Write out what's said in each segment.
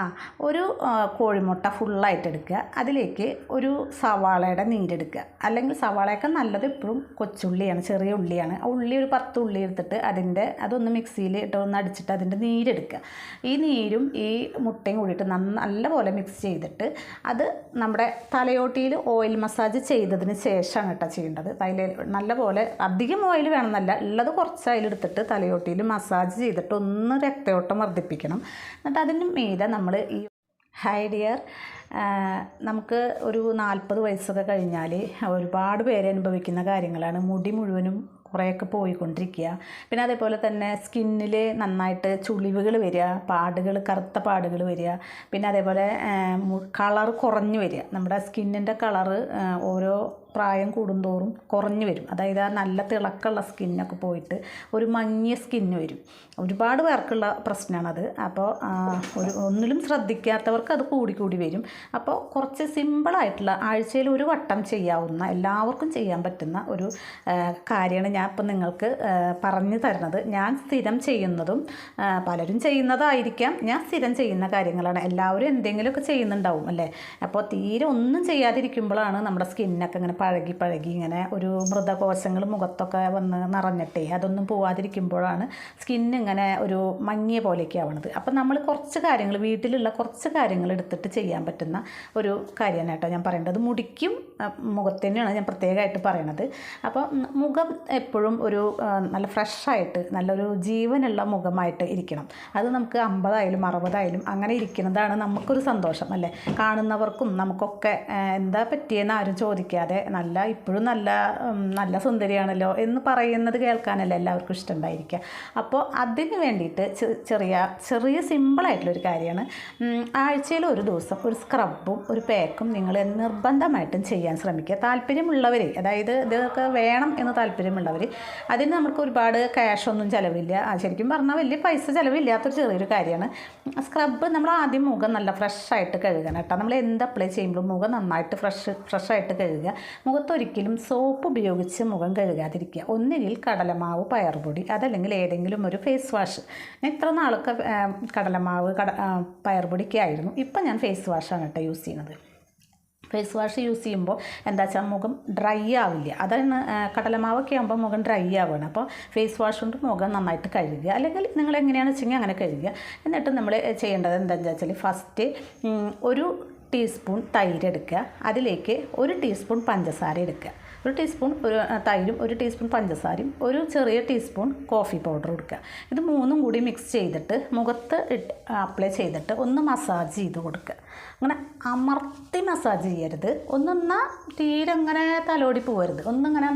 ആ ഒരു കോഴിമുട്ട ഫുള്ളായിട്ട് എടുക്കുക. അതിലേക്ക് ഒരു സവാളയുടെ നീരെടുക്കുക അല്ലെങ്കിൽ സവാളയൊക്കെ നല്ലത് എപ്പോഴും കൊച്ചുള്ളിയാണ് ചെറിയ ഉള്ളിയാണ്. ആ ഉള്ളി ഒരു പത്ത് ഉള്ളി എടുത്തിട്ട് അതിന്റെ അതൊന്ന് മിക്സിയിൽ ഇട്ട് ഒന്ന് അടിച്ചിട്ട് അതിന്റെ നീരെടുക്കുക ഈ നീരും ഈ മുട്ടയും കൂടിയിട്ട് നല്ലപോലെ മിക്സ് ചെയ്തിട്ട് അത് നമ്മുടെ തലയോട്ടിയിൽ ഓയിൽ മസാജ് ചെയ്തതിന് ശേഷമാണ് കേട്ടോ ചെയ്യേണ്ടത്. തല നല്ലപോലെ അധികം ഓയിൽ വേണമെന്നല്ല ഉള്ളത് കുറച്ച് അതിലെടുത്തിട്ട് തലയോട്ടിയിൽ മസാജ് ചെയ്തിട്ട് ഒന്ന് രക്തയോട്ടം വർദ്ധിപ്പിക്കണം. എന്നിട്ട് അതിന് മീതെ നമ്മൾ ഈ ഹൈ ഡിയർ നമുക്ക് ഒരു നാൽപ്പത് വയസ്സൊക്കെ കഴിഞ്ഞാൽ ഒരുപാട് പേര് അനുഭവിക്കുന്ന കാര്യങ്ങളാണ്. മുടി മുഴുവനും കുറേയൊക്കെ പോയിക്കൊണ്ടിരിക്കുക. പിന്നെ അതേപോലെ തന്നെ സ്കിന്നിൽ നന്നായിട്ട് ചുളിവുകൾ വരിക പാടുകൾ കറുത്ത പാടുകൾ വരിക. പിന്നെ അതേപോലെ കളർ കുറഞ്ഞു വരിക. നമ്മുടെ സ്കിന്നിന്റെ കളറ് ഓരോ പ്രായം കൂടുന്തോറും കുറഞ്ഞു വരും. അതായത് ആ നല്ല തിളക്കമുള്ള സ്കിന്നൊക്കെ പോയിട്ട് ഒരു മങ്ങിയ സ്കിന്ന് വരും. ഒരുപാട് പേർക്കുള്ള പ്രശ്നമാണത്. അപ്പോൾ ഒരു ഒന്നിലും ശ്രദ്ധിക്കാത്തവർക്ക് അത് കൂടി കൂടി വരും. അപ്പോൾ കുറച്ച് സിമ്പിളായിട്ടുള്ള ആഴ്ചയിൽ ഒരു വട്ടം ചെയ്യാവുന്ന എല്ലാവർക്കും ചെയ്യാൻ പറ്റുന്ന ഒരു കാര്യമാണ് ഞാൻ ഇപ്പം നിങ്ങൾക്ക് പറഞ്ഞു തരുന്നത്. ഞാൻ സ്ഥിരം ചെയ്യുന്നതും പലരും ചെയ്യുന്നതായിരിക്കാം. ഞാൻ സ്ഥിരം ചെയ്യുന്ന കാര്യങ്ങളാണ്. എല്ലാവരും എന്തെങ്കിലുമൊക്കെ ചെയ്യുന്നുണ്ടാവും അല്ലേ? അപ്പോൾ തീരെ ഒന്നും ചെയ്യാതിരിക്കുമ്പോഴാണ് നമ്മുടെ സ്കിന്നൊക്കെ ഇങ്ങനെ പഴകി പഴകി ഇങ്ങനെ ഒരു മൃതകോശങ്ങൾ മുഖത്തൊക്കെ വന്ന് നിറഞ്ഞിട്ടേ അതൊന്നും പോവാതിരിക്കുമ്പോഴാണ് സ്കിന്ന് ഇങ്ങനെ ഒരു മങ്ങിയ പോലെയൊക്കെ ആവണത്. അപ്പം നമ്മൾ കുറച്ച് കാര്യങ്ങൾ വീട്ടിലുള്ള കുറച്ച് കാര്യങ്ങൾ എടുത്തിട്ട് ചെയ്യാൻ പറ്റുന്ന ഒരു കാര്യമാണ് കേട്ടോ ഞാൻ പറയേണ്ടത്. മുടിക്കും മുഖത്തിനെയാണ് ഞാൻ പ്രത്യേകമായിട്ട് പറയണത്. അപ്പോൾ മുഖം എപ്പോഴും ഒരു നല്ല ഫ്രഷായിട്ട് നല്ലൊരു ജീവനുള്ള മുഖമായിട്ട് ഇരിക്കണം. അത് നമുക്ക് അമ്പതായാലും അറുപതായാലും അങ്ങനെ ഇരിക്കുന്നതാണ് നമുക്കൊരു സന്തോഷം അല്ലേ? കാണുന്നവർക്കും നമുക്കൊക്കെ എന്താ പറ്റിയെന്ന് ആരും ചോദിക്കാതെ നല്ല ഇപ്പോഴും നല്ല നല്ല സുന്ദരിയാണല്ലോ എന്ന് പറയുന്നത് കേൾക്കാനല്ലേ എല്ലാവർക്കും ഇഷ്ടമുണ്ടായിരിക്കുക. അപ്പോൾ അതിന് വേണ്ടിയിട്ട് ചെറിയ ചെറിയ സിമ്പിളായിട്ടുള്ളൊരു കാര്യമാണ്. ആഴ്ചയിൽ ഒരു ദിവസം ഒരു സ്ക്രബും ഒരു പാക്കും നിങ്ങൾ നിർബന്ധമായിട്ടും ചെയ്യാൻ ശ്രമിക്കുക. താല്പര്യമുള്ളവർ അതായത് ഇതൊക്കെ വേണം എന്ന് താല്പര്യമുള്ളവർ അതിന് നമുക്ക് ഒരുപാട് ക്യാഷൊന്നും ചിലവില്ല. ശരിക്കും പറഞ്ഞാൽ വലിയ പൈസ ചിലവില്ലാത്തൊരു ചെറിയൊരു കാര്യമാണ്. സ്ക്രബ് നമ്മൾ ആദ്യം മുഖം നല്ല ഫ്രഷായിട്ട് കഴുകണം കേട്ടോ. നമ്മൾ എന്ത് അപ്ലൈ ചെയ്യുമ്പോഴും മുഖം നന്നായിട്ട് ഫ്രഷ് ഫ്രഷായിട്ട് കഴുകുക. മുഖത്തൊരിക്കലും സോപ്പ് ഉപയോഗിച്ച് മുഖം കഴുകാതിരിക്കുക. ഒന്നുകിൽ കടലമാവ് പയർപൊടി അതല്ലെങ്കിൽ ഏതെങ്കിലും ഒരു ഫേസ് വാഷ്. ഞാൻ ഇത്ര നാളൊക്കെ കടലമാവ് കട പയർപൊടിയൊക്കെ ആയിരുന്നു. ഇപ്പം ഞാൻ ഫേസ് വാഷാണ് കേട്ടോ യൂസ് ചെയ്യുന്നത്. ഫേസ് വാഷ് യൂസ് ചെയ്യുമ്പോൾ എന്താ വെച്ചാൽ മുഖം ഡ്രൈ ആവില്ല. അതാണ് കടലമാവൊക്കെ ആകുമ്പോൾ മുഖം ഡ്രൈ ആവുകയാണ്. അപ്പോൾ ഫേസ് വാഷ് കൊണ്ട് മുഖം നന്നായിട്ട് കഴുകുക. അല്ലെങ്കിൽ നിങ്ങൾ എങ്ങനെയാണെന്ന് വെച്ചെങ്കിൽ അങ്ങനെ കഴുകുക. എന്നിട്ട് നമ്മൾ ചെയ്യേണ്ടത് എന്താണെന്ന് വെച്ചാൽ ഫസ്റ്റ് ഒരു ടീസ്പൂൺ തൈര് എടുക്കുക അതിലേക്ക് ഒരു ടീസ്പൂൺ പഞ്ചസാര എടുക്കുക. ഒരു ടീസ്പൂൺ ഒരു തൈരും ഒരു ടീസ്പൂൺ പഞ്ചസാരയും ഒരു ചെറിയ ടീസ്പൂൺ കോഫി പൗഡർ എടുക്കുക. ഇത് മൂന്നും കൂടി മിക്സ് ചെയ്തിട്ട് മുഖത്ത് അപ്ലൈ ചെയ്തിട്ട് ഒന്ന് മസാജ് ചെയ്ത് കൊടുക്കുക. അങ്ങനെ അമർത്തി മസാജ് ചെയ്യരുത്. ഒന്നാ തീരെ അങ്ങനെ തലോടി പോകരുത് ഒന്നിങ്ങനെ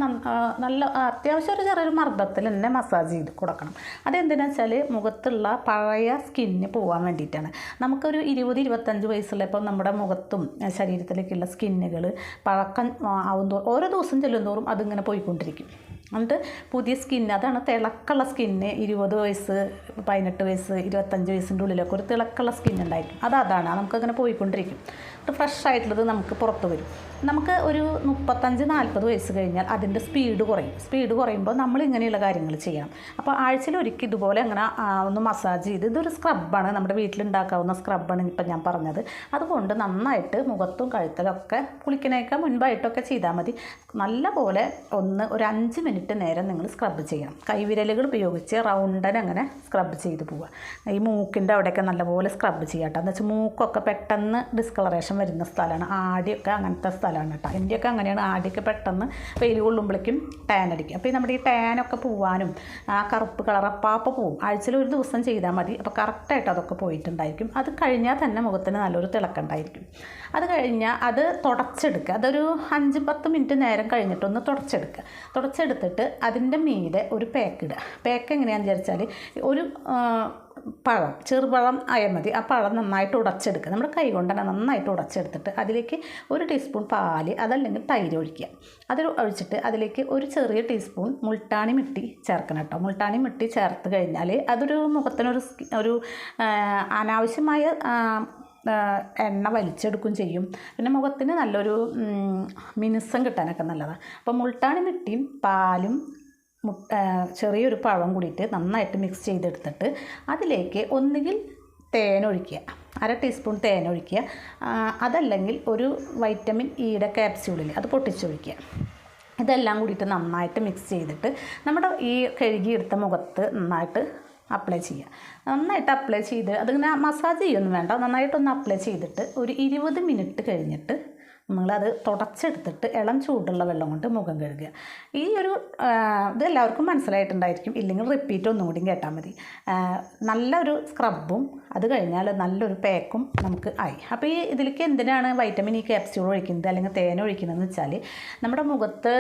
നല്ല അത്യാവശ്യം ഒരു ചെറിയൊരു മർദ്ദത്തിൽ തന്നെ മസാജ് ചെയ്ത് കൊടുക്കണം. അതെന്തിനാ വെച്ചാൽ മുഖത്തുള്ള പഴയ സ്കിന്നിന് പോകാൻ വേണ്ടിയിട്ടാണ്. നമുക്കൊരു ഇരുപത് ഇരുപത്തഞ്ച് വയസ്സുള്ളപ്പോൾ നമ്മുടെ മുഖത്തും ശരീരത്തിലേക്കുള്ള സ്കിന്നുകൾ പഴക്കം ആവും ആവുന്തോറും ഓരോ ദിവസം ചെല്ലുന്തോറും അതിങ്ങനെ പോയിക്കൊണ്ടിരിക്കും. എന്നിട്ട് പുതിയ സ്കിൻ അതാണ് തിളക്കുള്ള സ്കിന്ന് ഇരുപത് വയസ്സ് പതിനെട്ട് വയസ്സ് ഇരുപത്തഞ്ച് വയസ്സിന്റെ ഉള്ളിലൊക്കെ ഒരു തിളക്കുള്ള സ്കിൻ ഉണ്ടായിരിക്കും. അത് അതാണ്. നമുക്കങ്ങനെ പോയിക്കൊണ്ടിരിക്കും. അത് ഫ്രഷ് ആയിട്ടുള്ളത് നമുക്ക് പുറത്ത് വരും. നമുക്ക് ഒരു മുപ്പത്തഞ്ച് നാൽപ്പത് വയസ്സ് കഴിഞ്ഞാൽ അതിന്റെ സ്പീഡ് കുറയും. സ്പീഡ് കുറയുമ്പോൾ നമ്മൾ ഇങ്ങനെയുള്ള കാര്യങ്ങൾ ചെയ്യണം. അപ്പോൾ ആഴ്ചയിൽ ഒരിക്കൽ ഇതുപോലെ അങ്ങനെ ഒന്ന് മസാജ് ചെയ്ത് ഇതൊരു സ്ക്രബാണ് നമ്മുടെ വീട്ടിലുണ്ടാക്കാവുന്ന സ്ക്രബാണ് ഇപ്പം ഞാൻ പറഞ്ഞത്. അതുകൊണ്ട് നന്നായിട്ട് മുഖത്തും കഴുത്തലൊക്കെ കുളിക്കണേക്കാൾ മുൻപായിട്ടൊക്കെ ചെയ്താൽ മതി. നല്ലപോലെ ഒന്ന് ഒരു അഞ്ച് മിനിറ്റ് നേരം നിങ്ങൾ സ്ക്രബ് ചെയ്യണം. കൈവിരലുകൾ ഉപയോഗിച്ച് റൗണ്ടൻ അങ്ങനെ സ്ക്രബ് ചെയ്ത് പോവുക. ഈ മൂക്കിന്റെ അവിടെയൊക്കെ നല്ലപോലെ സ്ക്രബ് ചെയ്യാട്ടോ എന്ന് വെച്ചാൽ മൂക്കൊക്കെ പെട്ടെന്ന് ഡിസ്കളറേഷൻ വരുന്ന സ്ഥലമാണ്. ആടിയൊക്കെ അങ്ങനത്തെ സ്ഥലമാണ് കേട്ടോ. എന്റെയൊക്കെ അങ്ങനെയാണ്. ആടിയൊക്കെ പെട്ടെന്ന് വെയിൽ കൊള്ളുമ്പോഴേക്കും ടാൻ അടിക്കും അപ്പോൾ നമ്മുടെ ഈ ടാനൊക്കെ പോവാനും ആ കറുപ്പ് കളർ അപ്പാപ്പ പോവും. ആഴ്ചയിൽ ഒരു ദിവസം ചെയ്താൽ മതി. അപ്പോൾ കറക്റ്റായിട്ട് അതൊക്കെ പോയിട്ടുണ്ടായിരിക്കും. അത് കഴിഞ്ഞാൽ തന്നെ മുഖത്തിന് നല്ലൊരു തിളക്കുണ്ടായിരിക്കും അത് കഴിഞ്ഞാൽ അത് തുടച്ചെടുക്കുക. അതൊരു അഞ്ച് പത്ത് മിനിറ്റ് നേരം കഴിഞ്ഞിട്ടൊന്ന് തുടച്ചെടുക്കുക. തുടച്ചെടുത്തിട്ട് അതിന്റെ മീതെ ഒരു പാക്ക് ഇടുക. പാക്ക് എങ്ങനെയാണെന്ന് വിചാരിച്ചാൽ ഒരു പഴം ചെറുപഴം ആയാൽ മതി. ആ പഴം നന്നായിട്ട് ഉടച്ചെടുക്കുക. നമ്മുടെ കൈ കൊണ്ട് തന്നെ നന്നായിട്ട് ഉടച്ചെടുത്തിട്ട് അതിലേക്ക് ഒരു ടീസ്പൂൺ പാൽ അതല്ലെങ്കിൽ തൈര് ഒഴിക്കുക. അത് ഒഴിച്ചിട്ട് അതിലേക്ക് ഒരു ചെറിയ ടീസ്പൂൺ മുൾട്ടാണി മിട്ടി ചേർക്കണം കേട്ടോ. മുൾട്ടാണി മിട്ടി ചേർത്ത് കഴിഞ്ഞാൽ അതൊരു മുഖത്തിനൊരു ഒരു അനാവശ്യമായ എണ്ണ വലിച്ചെടുക്കും ചെയ്യും. പിന്നെ മുഖത്തിന് നല്ലൊരു മിനുസം കിട്ടാനൊക്കെ നല്ലതാണ് അപ്പോൾ മുൾട്ടാണി മിട്ടിയും പാലും ചെറിയൊരു പഴം കൂടിയിട്ട് നന്നായിട്ട് മിക്സ് ചെയ്തെടുത്തിട്ട് അതിലേക്ക് ഒന്നുകിൽ തേൻ ഒഴിക്കുക. അര ടീസ്പൂൺ തേൻ ഒഴിക്കുക. അതല്ലെങ്കിൽ ഒരു വൈറ്റമിൻ ഇയുടെ ക്യാപ്സ്യൂളിൽ അത് പൊട്ടിച്ചൊഴിക്കുക. ഇതെല്ലാം കൂടിയിട്ട് നന്നായിട്ട് മിക്സ് ചെയ്തിട്ട് നമ്മുടെ ഈ കഴുകിയെടുത്ത മുഖത്ത് നന്നായിട്ട് അപ്ലൈ ചെയ്യുക. നന്നായിട്ട് അപ്ലൈ ചെയ്ത് അതിങ്ങനെ മസാജ് ചെയ്യൊന്നും വേണ്ട. നന്നായിട്ടൊന്ന് അപ്ലൈ ചെയ്തിട്ട് ഒരു ഇരുപത് മിനിറ്റ് കഴിഞ്ഞിട്ട് നിങ്ങളത് തുടച്ചെടുത്തിട്ട് ഇളം ചൂടുള്ള വെള്ളം കൊണ്ട് മുഖം കഴുകുക. ഈ ഒരു ഇത് എല്ലാവർക്കും മനസ്സിലായിട്ടുണ്ടായിരിക്കും. ഇല്ലെങ്കിൽ റിപ്പീറ്റ് ഒന്നും കൂടി കേട്ടാൽ മതി. നല്ലൊരു സ്ക്രബും അത് കഴിഞ്ഞാൽ നല്ലൊരു പാക്കും നമുക്ക് ആയി. അപ്പോൾ ഈ ഇതിലേക്ക് എന്തിനാണ് വൈറ്റമിൻ ഇ ക്യാപ്സ്യൂൾ ഒഴിക്കുന്നത്? അല്ലെങ്കിൽ തേൻ ഒഴിക്കുന്നതെന്ന് വെച്ചാൽ നമ്മുടെ മുഖത്ത്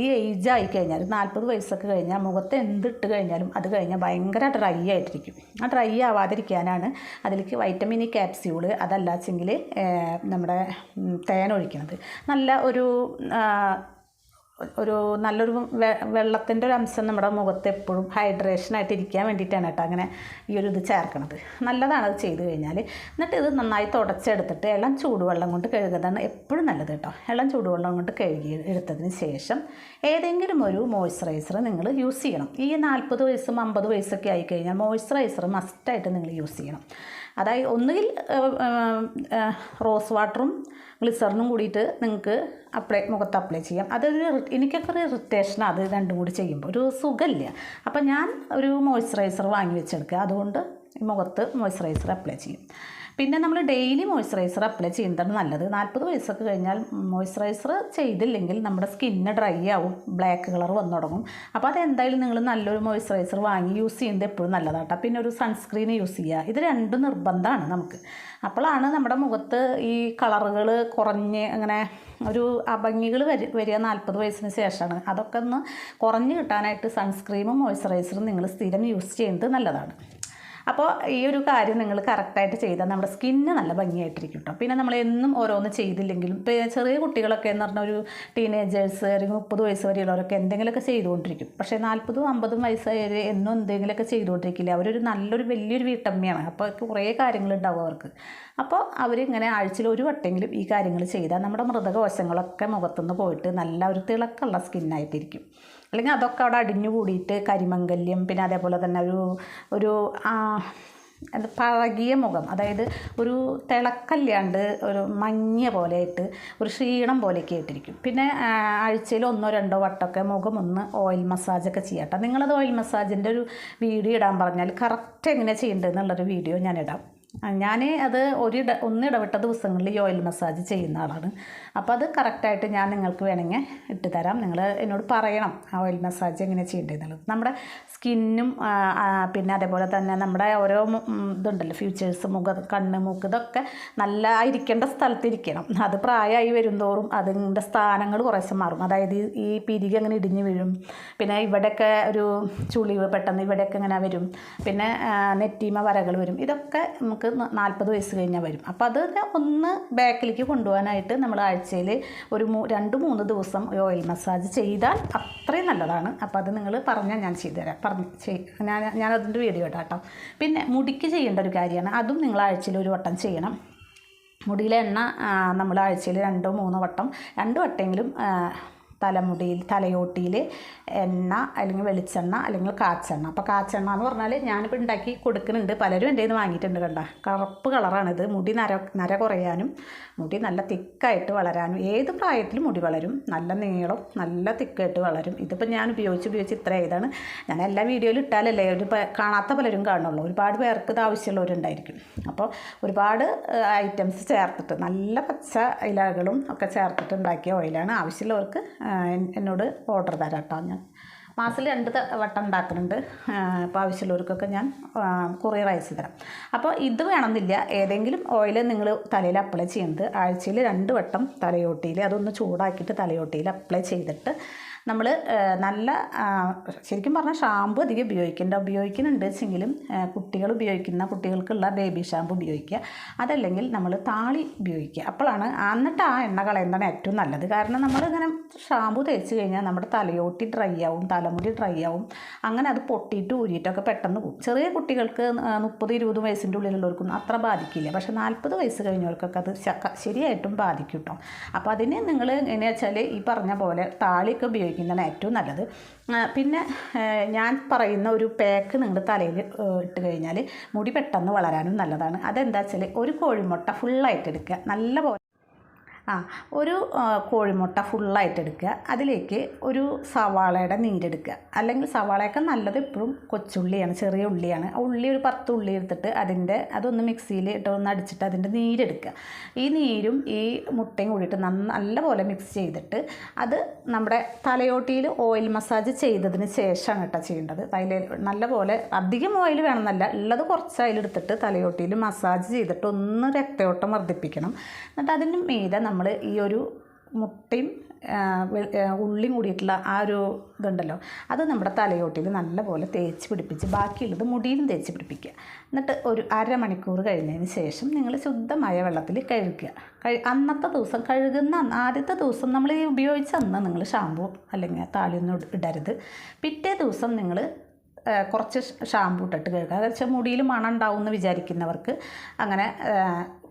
ഈ ഏജ് ആയി കഴിഞ്ഞാൽ നാൽപ്പത് വയസ്സൊക്കെ കഴിഞ്ഞാൽ മുഖത്ത് എന്തിട്ട് കഴിഞ്ഞാലും അത് കഴിഞ്ഞാൽ ഭയങ്കര ഡ്രൈ ആയിട്ടിരിക്കും. ആ ഡ്രൈ ആവാതിരിക്കാനാണ് അതിലേക്ക് വൈറ്റമിൻ ഇ ക്യാപ്സ്യൂൾ അതല്ലാച്ചെങ്കിൽ നമ്മുടെ തേൻ ഒഴിക്കുന്നത് നല്ല ഒരു ഒരു നല്ലൊരു വെള്ളത്തിന്റെ ഒരു അംശം നമ്മുടെ മുഖത്ത് എപ്പോഴും ഹൈഡ്രേഷനായിട്ട് ഇരിക്കാൻ വേണ്ടിയിട്ടാണ് കേട്ടോ അങ്ങനെ ഈ ഒരു ഇത് ചേർക്കണത്. നല്ലതാണ് അത് ചെയ്ത് കഴിഞ്ഞാൽ എന്നിട്ട് ഇത് നന്നായി തുടച്ചെടുത്തിട്ട് ഇളം ചൂടുവെള്ളം കൊണ്ട് കഴുകുന്നതാണ് എപ്പോഴും നല്ലത് കേട്ടോ. ഇളം ചൂടുവെള്ളം കൊണ്ട് കഴുകി എടുത്തതിന് ശേഷം ഏതെങ്കിലും ഒരു മോയ്സ്ചറൈസർ നിങ്ങൾ യൂസ് ചെയ്യണം. ഈ നാൽപ്പത് വയസ്സും അമ്പത് വയസ്സൊക്കെ ആയി കഴിഞ്ഞാൽ മോയ്സ്ചറൈസർ മസ്റ്റായിട്ട് നിങ്ങൾ യൂസ് ചെയ്യണം. അതായത് ഒന്നുകിൽ റോസ് വാട്ടറും ഗ്ലിസറിനും കൂടിയിട്ട് നിങ്ങൾക്ക് അപ്ലൈ മുഖത്ത് അപ്ലൈ ചെയ്യാം. അതൊരു എനിക്കൊക്കെ ഒരു ഇറിറ്റേഷനാണ് അത് രണ്ടും കൂടി ചെയ്യുമ്പോൾ. ഒരു സുഖമില്ല. അപ്പം ഞാൻ ഒരു മോയ്സ്ചറൈസർ വാങ്ങി വെച്ചെടുക്കുക. അതുകൊണ്ട് മുഖത്ത് മോയ്സ്ചറൈസർ അപ്ലൈ ചെയ്യും. പിന്നെ നമ്മൾ ഡെയിലി മോയ്സ്ചറൈസർ അപ്ലൈ ചെയ്യുന്നതാണ് നല്ലത്. നാൽപ്പത് വയസ്സൊക്കെ കഴിഞ്ഞാൽ മോയ്സ്ചറൈസർ ചെയ്തില്ലെങ്കിൽ നമ്മുടെ സ്കിന്ന് ഡ്രൈ ആവും ബ്ലാക്ക് കളർ വന്നു തുടങ്ങും. അപ്പോൾ അതെന്തായാലും നിങ്ങൾ നല്ലൊരു മോയ്സ്ചറൈസർ വാങ്ങി യൂസ് ചെയ്യുന്നത് എപ്പോഴും നല്ലതാട്ടോ പിന്നെ ഒരു സൺസ്ക്രീൻ യൂസ് ചെയ്യുക. ഇത് രണ്ടും നിർബന്ധമാണ് നമുക്ക്. അപ്പോഴാണ് നമ്മുടെ മുഖത്ത് ഈ കളറുകൾ കുറഞ്ഞ് അങ്ങനെ ഒരു അഭംഗികൾ വരി വരിക നാൽപ്പത് വയസ്സിന് ശേഷമാണ്. അതൊക്കെ ഒന്ന് കുറഞ്ഞ് കിട്ടാനായിട്ട് സൺസ്ക്രീമും മോയ്സ്ചറൈസറും നിങ്ങൾ സ്ഥിരം യൂസ് ചെയ്യുന്നത് നല്ലതാണ്. അപ്പോൾ ഈ ഒരു കാര്യം നിങ്ങൾ കറക്റ്റായിട്ട് ചെയ്താൽ നമ്മുടെ സ്കിന്ന് നല്ല ഭംഗിയായിട്ടിരിക്കും കേട്ടോ പിന്നെ നമ്മൾ എന്നും ഓരോന്ന് ചെയ്തില്ലെങ്കിലും ചെറിയ കുട്ടികളൊക്കെ എന്ന് പറഞ്ഞാൽ ഒരു ടീനേജേഴ്സ് അല്ലെങ്കിൽ മുപ്പത് വയസ്സ് വരെയുള്ളവരൊക്കെ എന്തെങ്കിലുമൊക്കെ ചെയ്തുകൊണ്ടിരിക്കും. പക്ഷേ നാൽപ്പതും അമ്പതും വരെ എന്നും എന്തെങ്കിലുമൊക്കെ ചെയ്തുകൊണ്ടിരിക്കില്ല. അവരൊരു നല്ലൊരു വലിയൊരു വീട്ടമ്മയാണ്. അപ്പോൾ കുറേ കാര്യങ്ങളുണ്ടാവും അവർക്ക്. അപ്പോൾ അവരിങ്ങനെ ആഴ്ചയിൽ ഒരു വട്ടെങ്കിലും ഈ കാര്യങ്ങൾ ചെയ്താൽ നമ്മുടെ മൃതകോശങ്ങളൊക്കെ മുഖത്തുനിന്ന് പോയിട്ട് നല്ല ഒരു തിളക്കമുള്ള സ്കിന്നായിട്ടിരിക്കും അല്ലെങ്കിൽ അതൊക്കെ അവിടെ അടിഞ്ഞു കൂടിയിട്ട് കരിമംഗല്യം പിന്നെ അതേപോലെ തന്നെ ഒരു ഒരു അത് പഴകിയ മുഖം അതായത് ഒരു തിളക്കല്ലാണ്ട് ഒരു മഞ്ഞ പോലെയായിട്ട് ഒരു ക്ഷീണം പോലെയൊക്കെ ആയിട്ടിരിക്കും. പിന്നെ ആഴ്ചയിൽ ഒന്നോ രണ്ടോ വട്ടമൊക്കെ മുഖം ഒന്ന് ഓയിൽ മസാജൊക്കെ ചെയ്യാട്ടോ നിങ്ങളത് ഓയിൽ മസാജിന്റെ ഒരു വീഡിയോ ഇടാൻ പറഞ്ഞാൽ കറക്റ്റ് എങ്ങനെ ചെയ്യേണ്ടത് എന്നുള്ളൊരു വീഡിയോ ഞാൻ ഇടാം. ഞാൻ അത് ഒരു ഒന്നിടവിട്ട ദിവസങ്ങളിൽ ഈ ഓയിൽ മസാജ് ചെയ്യുന്ന ആളാണ്. അപ്പോൾ അത് കറക്റ്റായിട്ട് ഞാൻ നിങ്ങൾക്ക് വേണമെങ്കിൽ ഇട്ട് തരാം. നിങ്ങൾ എന്നോട് പറയണം ആ ഓയിൽ മസാജ് എങ്ങനെ ചെയ്യേണ്ടതെന്നുള്ളത്. നമ്മുടെ സ്കിന്നും പിന്നെ അതേപോലെ തന്നെ നമ്മുടെ ഓരോ ഇതുണ്ടല്ലോ ഫ്യൂച്ചേഴ്സ് മുഖ കണ്ണ് മൂക്ക് ഇതൊക്കെ നല്ല ഇരിക്കേണ്ട സ്ഥലത്ത് ഇരിക്കണം അത് പ്രായമായി വരുന്തോറും അതിന്റെ സ്ഥാനങ്ങൾ കുറേശ്ശെ മാറും. അതായത് ഈ- പിരികെ അങ്ങനെ ഇടിഞ്ഞ് വീഴും. പിന്നെ ഇവിടെയൊക്കെ ഒരു ചുളിവ് പെട്ടെന്ന് ഇവിടെയൊക്കെ ഇങ്ങനെ വരും. പിന്നെ നെറ്റീമ വരകൾ വരും. ഇതൊക്കെ നമുക്ക് നാൽപ്പത് വയസ്സ് കഴിഞ്ഞാൽ വരും. അപ്പോൾ അത് ഒന്ന് ബാക്കിലേക്ക് കൊണ്ടുപോകാനായിട്ട് നമ്മൾ ആഴ്ചയിൽ ഒരു മൂ രണ്ട് മൂന്ന് ദിവസം ഓയിൽ മസാജ് ചെയ്താൽ അത്രയും നല്ലതാണ്. അപ്പോൾ അത് നിങ്ങൾ പറഞ്ഞാൽ ഞാൻ ചെയ്തുതരാം. പറഞ്ഞ് ചെയ് ഞാൻ ഞാനതിന്റെ വീഡിയോ ഇടാം കേട്ടോ. പിന്നെ മുടിക്ക് ചെയ്യേണ്ട ഒരു കാര്യമാണ്. അതും നിങ്ങൾ ആഴ്ചയിൽ ഒരു വട്ടം ചെയ്യണം. മുടിയിലെ എണ്ണ നമ്മൾ ആഴ്ചയിൽ രണ്ടോ മൂന്നോ വട്ടം രണ്ട് വട്ടമെങ്കിലും തലമുടിയിൽ തലയോട്ടിയിൽ എണ്ണ അല്ലെങ്കിൽ വെളിച്ചെണ്ണ അല്ലെങ്കിൽ കാച്ചെണ്ണ. അപ്പോൾ കാച്ചെണ്ണ എന്ന് പറഞ്ഞാൽ ഞാനിപ്പോൾ ഉണ്ടാക്കി കൊടുക്കുന്നുണ്ട്. പലരും എന്റെ നിന്ന് വാങ്ങിയിട്ടുണ്ട് കണ്ട. കറുപ്പ് കളറാണിത് മുടി നര നര കുറയാനും മുടി നല്ല തിക്കായിട്ട് വളരാനും ഏത് പ്രായത്തിലും മുടി വളരും. നല്ല നീളം നല്ല തിക്കായിട്ട് വളരും. ഇതിപ്പോൾ ഞാൻ ഉപയോഗിച്ച് ഉപയോഗിച്ച് ഇത്ര ഇതാണ്. ഞാൻ എല്ലാ വീഡിയോയിലും ഇട്ടാലല്ലേ ഒരു കാണാത്ത പലരും കാണുള്ളൂ. ഒരുപാട് പേർക്ക് ഇത് ആവശ്യമുള്ളവരുണ്ടായിരിക്കും. അപ്പോൾ ഒരുപാട് ഐറ്റംസ് ചേർത്തിട്ട് നല്ല പച്ച ഇലകളും ഒക്കെ ചേർത്തിട്ട് ഉണ്ടാക്കിയ ഓയിലാണ് ആവശ്യമുള്ളവർക്ക് എന്നോട് ഓർഡർ തരാം കേട്ടോ ഞാൻ. മാസത്തിൽ രണ്ട് വട്ടം ഉണ്ടാക്കുന്നുണ്ട് അപ്പോൾ ആവശ്യമുള്ളവർക്കൊക്കെ ഞാൻ കൊറിയർ അയച്ചു തരാം. അപ്പോൾ ഇത് വേണമെന്നില്ല. ഏതെങ്കിലും ഓയിൽ നിങ്ങൾ തലയിൽ അപ്ലൈ ചെയ്യുന്നത് ആഴ്ചയിൽ രണ്ട് വട്ടം തലയോട്ടിയിൽ അതൊന്ന് ചൂടാക്കിയിട്ട് തലയോട്ടിയിൽ അപ്ലൈ ചെയ്തിട്ട് നമ്മൾ നല്ല ശരിക്കും പറഞ്ഞാൽ ഷാമ്പു അധികം ഉപയോഗിക്കേണ്ട ഉപയോഗിക്കുന്നുണ്ട് വെച്ചെങ്കിലും കുട്ടികൾ ഉപയോഗിക്കുന്ന കുട്ടികൾക്കുള്ള ബേബി ഷാമ്പു ഉപയോഗിക്കുക. അതല്ലെങ്കിൽ നമ്മൾ താളി ഉപയോഗിക്കുക. അപ്പോഴാണ് എന്നിട്ട് ആ എണ്ണ കളയുന്നതാണ് ഏറ്റവും നല്ലത്. കാരണം നമ്മളിങ്ങനെ ഷാമ്പു തേച്ച് കഴിഞ്ഞാൽ നമ്മുടെ തലയോട്ടി ഡ്രൈ ആവും തലമുടി ഡ്രൈ ആവും. അങ്ങനെ അത് പൊട്ടിയിട്ട് ഊരിയിട്ടൊക്കെ പെട്ടെന്ന് പോകും. ചെറിയ കുട്ടികൾക്ക് മുപ്പത് ഇരുപത് വയസ്സിന്റെ ഉള്ളിലുള്ളവർക്കൊന്നും അത്ര ബാധിക്കില്ല. പക്ഷെ നാൽപ്പത് വയസ്സ് കഴിഞ്ഞവർക്കൊക്കെ അത് ശരിയായിട്ടും ബാധിക്കും കേട്ടോ അപ്പോൾ അതിന് നിങ്ങൾ എങ്ങനെയാ വെച്ചാൽ ഈ പറഞ്ഞ പോലെ താളിയൊക്കെ ഉപയോഗിക്കുക ഉപയോഗിക്കുന്നതാണ് ഏറ്റവും നല്ലത്. പിന്നെ ഞാൻ പറയുന്ന ഒരു പാക്ക് നിങ്ങൾ തലയിൽ ഇട്ട് കഴിഞ്ഞാൽ മുടി പെട്ടെന്ന് വളരാനും നല്ലതാണ്. അതെന്താ വെച്ചാൽ ഒരു കോഴിമുട്ട ഫുള്ളായിട്ട് എടുക്കുക. നല്ല പോലെ ആ ഒരു കോഴിമുട്ട ഫുള്ളായിട്ട് എടുക്കുക. അതിലേക്ക് ഒരു സവാളയുടെ നീരെടുക്കുക അല്ലെങ്കിൽ സവാളയൊക്കെ നല്ലത് എപ്പോഴും കൊച്ചുള്ളിയാണ് ചെറിയ ഉള്ളിയാണ്. ഉള്ളി ഒരു പത്ത് ഉള്ളി എടുത്തിട്ട് അതിന്റെ അതൊന്ന് മിക്സിയിൽ ഇട്ട് ഒന്ന് അടിച്ചിട്ട് അതിന്റെ നീരെടുക്കുക ഈ നീരും ഈ മുട്ടയും കൂടിയിട്ട് നന്ന നല്ലപോലെ മിക്സ് ചെയ്തിട്ട് അത് നമ്മുടെ തലയോട്ടിയിൽ ഓയിൽ മസാജ് ചെയ്തതിന് ശേഷമാണ് കേട്ടോ ചെയ്യേണ്ടത്. തലയിൽ നല്ലപോലെ അധികം ഓയിൽ വേണമെന്നല്ല ഉള്ളത് കുറച്ച് അതിലെടുത്തിട്ട് തലയോട്ടിയിൽ മസാജ് ചെയ്തിട്ട് ഒന്ന് രക്തയോട്ടം വർദ്ധിപ്പിക്കണം. എന്നിട്ട് അതിന് മീതെ നമ്മൾ ഈ ഒരു മുട്ടയും ഉള്ളിയും കൂടിയിട്ടുള്ള ആ ഒരു ഇതുണ്ടല്ലോ അത് നമ്മുടെ തലയോട്ടിയിൽ നല്ലപോലെ തേച്ച് പിടിപ്പിച്ച് ബാക്കിയുള്ളത് മുടിയിലും തേച്ച് പിടിപ്പിക്കുക. എന്നിട്ട് ഒരു അരമണിക്കൂർ കഴിഞ്ഞതിന് ശേഷം നിങ്ങൾ ശുദ്ധമായ വെള്ളത്തിൽ കഴുകുക. കഴി അന്നത്തെ ദിവസം കഴുകുന്ന ആദ്യത്തെ ദിവസം നമ്മൾ ഈ ഉപയോഗിച്ച അന്ന് നിങ്ങൾ ഷാമ്പു അല്ലെങ്കിൽ താളിയൊന്നും ഇട- ഇടരുത്. പിറ്റേ ദിവസം നിങ്ങൾ കുറച്ച് ഷാമ്പു ഇട്ടിട്ട് കഴുകുക. അതെന്ന് വെച്ചാൽ മുടിയിൽ മണം ഉണ്ടാവും എന്ന് വിചാരിക്കുന്നവർക്ക് അങ്ങനെ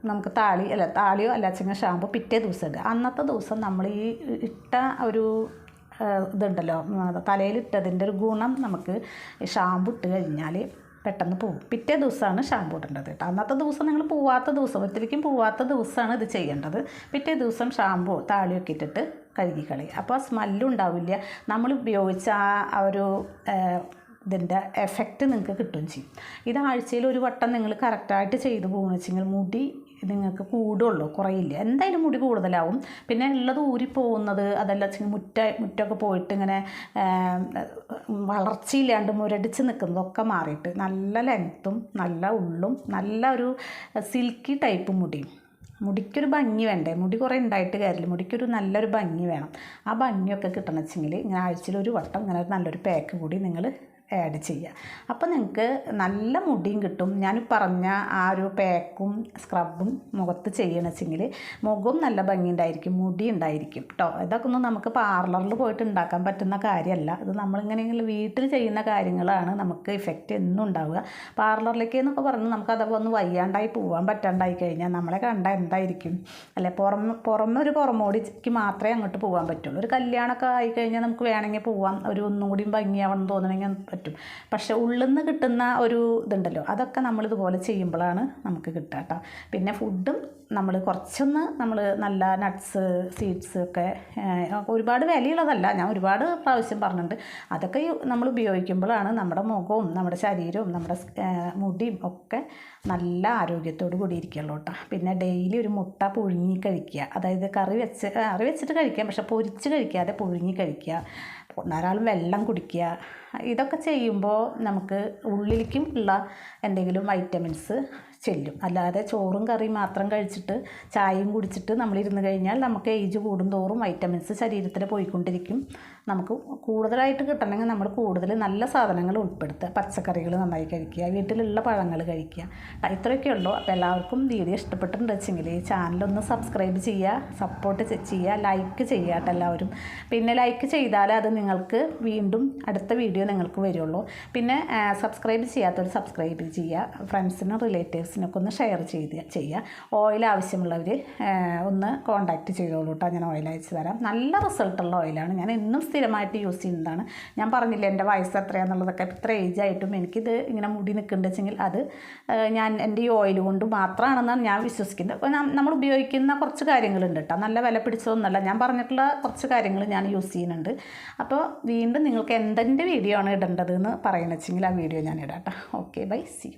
നമുക്ക് താളി അല്ല താളിയോ അല്ല വെച്ചെങ്കിൽ ഷാമ്പു പിറ്റേ ദിവസം അന്നത്തെ ദിവസം നമ്മൾ ഈ ഇട്ട ഒരു ഇതുണ്ടല്ലോ തലയിലിട്ടതിന്റെ ഒരു ഗുണം നമുക്ക് ഷാമ്പു ഇട്ട് കഴിഞ്ഞാൽ പെട്ടെന്ന് പോകും പിറ്റേ ദിവസമാണ് ഷാമ്പു ഇടേണ്ടത് കേട്ടോ. അന്നത്തെ ദിവസം നിങ്ങൾ പോവാത്ത ദിവസം ഒത്തിരിക്കും പോവാത്ത ദിവസമാണ് ഇത് ചെയ്യേണ്ടത്. പിറ്റേ ദിവസം ഷാമ്പു താളിയൊക്കെ ഇട്ടിട്ട് കഴുകിക്കളി അപ്പോൾ സ്മെല്ലും ഉണ്ടാവില്ല. നമ്മൾ ഉപയോഗിച്ച ആ ഒരു ഇതിന്റെ എഫക്റ്റ് നിങ്ങൾക്ക് കിട്ടുകയും ചെയ്യും. ഇത് ആഴ്ചയിൽ ഒരു വട്ടം നിങ്ങൾ കറക്റ്റായിട്ട് ചെയ്തു പോകുകയെന്ന് വെച്ചെങ്കിൽ മുടി നിങ്ങൾക്ക് കൂടുള്ളൂ കുറയില്ല. എന്തായാലും മുടി കൂടുതലാവും. പിന്നെ ഉള്ളത് ഊരിപ്പോകുന്നത് അതല്ല മുറ്റ മുറ്റമൊക്കെ പോയിട്ട് ഇങ്ങനെ വളർച്ചയില്ലാണ്ട് മുരടിച്ച് നിൽക്കുന്നതൊക്കെ മാറിയിട്ട് നല്ല ലെങ്ത്തും നല്ല ഉള്ളും നല്ല ഒരു സിൽക്കി ടൈപ്പ് മുടിയും മുടിക്കൊരു ഭംഗി വേണ്ടേ? മുടി കുറേ ഉണ്ടായിട്ട് കാര്യമില്ല. മുടിക്കൊരു നല്ലൊരു ഭംഗി വേണം. ആ ഭംഗിയൊക്കെ കിട്ടണമെച്ചെങ്കിൽ ഇങ്ങനെ ആഴ്ചയിൽ ഒരു വട്ടം ഇങ്ങനെ നല്ലൊരു പാക്ക് കൂടി നിങ്ങൾ ആഡ് ചെയ്യുക അപ്പോൾ നിങ്ങൾക്ക് നല്ല മുടിയും കിട്ടും. ഞാൻ പറഞ്ഞ ആ ഒരു പാക്കും സ്ക്രബും മുഖത്ത് ചെയ്യണം വെച്ചെങ്കിൽ മുഖവും നല്ല ഭംഗി ഉണ്ടായിരിക്കും മുടി ഉണ്ടായിരിക്കും കേട്ടോ ഇതൊക്കെ ഒന്നും നമുക്ക് പാർലറിൽ പോയിട്ട് ഉണ്ടാക്കാൻ പറ്റുന്ന കാര്യമല്ല ഇത് നമ്മളിങ്ങനെയെങ്കിലും വീട്ടിൽ ചെയ്യുന്ന കാര്യങ്ങളാണ് നമുക്ക് ഇഫക്റ്റ് എന്നും ഉണ്ടാവുക. പാർലറിലേക്ക് എന്നൊക്കെ പറഞ്ഞ് നമുക്ക് അതൊക്കെ ഒന്ന് വയ്യാണ്ടായി പോകാൻ പറ്റാണ്ടായി കഴിഞ്ഞാൽ നമ്മളെ കണ്ട എന്തായിരിക്കും? അല്ലെ പുറം പുറമെ ഒരു പുറമോടിക്ക് മാത്രമേ അങ്ങോട്ട് പോകാൻ പറ്റുള്ളൂ. ഒരു കല്യാണമൊക്കെ ആയിക്കഴിഞ്ഞാൽ നമുക്ക് വേണമെങ്കിൽ പോവാം. ഒരു ഒന്നും കൂടിയും ഭംഗിയാവണം തോന്നണമെങ്കിൽ പറ്റും. പക്ഷെ ഉള്ളിൽ നിന്ന് കിട്ടുന്ന ഒരു ഇതുണ്ടല്ലോ അതൊക്കെ നമ്മളിതുപോലെ ചെയ്യുമ്പോഴാണ് നമുക്ക് കിട്ടുക കേട്ടോ പിന്നെ ഫുഡും നമ്മൾ കുറച്ചൊന്ന് നമ്മൾ നല്ല നട്ട്സ് സീഡ്സ് ഒക്കെ ഒരുപാട് വിലയുള്ളതല്ല. ഞാൻ ഒരുപാട് പ്രാവശ്യം പറഞ്ഞിട്ടുണ്ട്. അതൊക്കെ നമ്മൾ ഉപയോഗിക്കുമ്പോഴാണ് നമ്മുടെ മുഖവും നമ്മുടെ ശരീരവും നമ്മുടെ മുടിയും ഒക്കെ നല്ല ആരോഗ്യത്തോടു കൂടി ഇരിക്കുള്ളൂ കേട്ടോ. പിന്നെ ഡെയിലി ഒരു മുട്ട പുഴുങ്ങി കഴിക്കുക. അതായത് കറി വെച്ച് കറി വെച്ചിട്ട് കഴിക്കാം. പക്ഷെ പൊരിച്ച് കഴിക്കാതെ പുഴുങ്ങി കഴിക്കുക. ധാരാളം വെള്ളം കുടിക്കുക. ഇതൊക്കെ ചെയ്യുമ്പോൾ നമുക്ക് ഉള്ളിലേക്കും ഉള്ള എന്തെങ്കിലും വൈറ്റമിൻസ് ചെല്ലും. അല്ലാതെ ചോറും കറിയും മാത്രം കഴിച്ചിട്ട് ചായയും കുടിച്ചിട്ട് നമ്മളിരുന്ന് കഴിഞ്ഞാൽ നമുക്ക് ഏജ് കൂടും തോറും വൈറ്റമിൻസ് ശരീരത്തിൽ പോയിക്കൊണ്ടിരിക്കും. നമുക്ക് കൂടുതലായിട്ട് കിട്ടണമെങ്കിൽ നമ്മൾ കൂടുതൽ നല്ല സാധനങ്ങൾ ഉൾപ്പെടുത്തുക. പച്ചക്കറികൾ നന്നായി കഴിക്കുക വീട്ടിലുള്ള പഴങ്ങൾ കഴിക്കുക. ഇത്രയൊക്കെ ഉള്ളൂ. അപ്പോൾ എല്ലാവർക്കും വീഡിയോ ഇഷ്ടപ്പെട്ടിട്ടുണ്ട് വെച്ചെങ്കിൽ ചാനലൊന്ന് സബ്സ്ക്രൈബ് ചെയ്യുക സപ്പോർട്ട് ചെയ്യുക ലൈക്ക് ചെയ്യുക കേട്ടോ എല്ലാവരും. പിന്നെ ലൈക്ക് ചെയ്താൽ അത് നിങ്ങൾക്ക് വീണ്ടും അടുത്ത വീഡിയോ നിങ്ങൾക്ക് വരുള്ളൂ. പിന്നെ സബ്സ്ക്രൈബ് ചെയ്യാത്തവർ സബ്സ്ക്രൈബ് ചെയ്യുക. ഫ്രണ്ട്സിനും റിലേറ്റീവ്സിനൊക്കെ ഒന്ന് ഷെയർ ചെയ്ത് ചെയ്യുക. ഓയിൽ ആവശ്യമുള്ളവർ ഒന്ന് കോൺടാക്റ്റ് ചെയ്തോളൂ കേട്ടോ. ഞാൻ ഓയിൽ അയച്ചു തരാം. നല്ല റിസൾട്ടുള്ള ഓയിലാണ് ഞാൻ എന്നും സ്ഥിരമായിട്ട് യൂസ് ചെയ്യുന്നതാണ്. ഞാൻ പറഞ്ഞില്ല എന്റെ വയസ്സ് എത്രയാണെന്നുള്ളതൊക്കെ ഇത്ര ഏജ് ആയിട്ടും എനിക്കിത് ഇങ്ങനെ മുടി നിൽക്കുന്നുണ്ട് വെച്ചെങ്കിൽ അത് ഞാൻ എന്റെ ഈ ഓയിൽ കൊണ്ട് മാത്രമാണെന്നാണ് ഞാൻ വിശ്വസിക്കുന്നത്. നമ്മൾ ഉപയോഗിക്കുന്ന കുറച്ച് കാര്യങ്ങളുണ്ട് കേട്ടോ. നല്ല വില പിടിച്ചതൊന്നുമല്ല. ഞാൻ പറഞ്ഞിട്ടുള്ള കുറച്ച് കാര്യങ്ങൾ ഞാൻ യൂസ് ചെയ്യുന്നുണ്ട്. അപ്പോൾ വീണ്ടും നിങ്ങൾക്ക് എന്തെന്റെ വീഡിയോ ആണ് ഇടേണ്ടതെന്ന് പറയണച്ചെങ്കിൽ ആ വീഡിയോ ഞാൻ ഇടാം കേട്ടോ. Okay bye C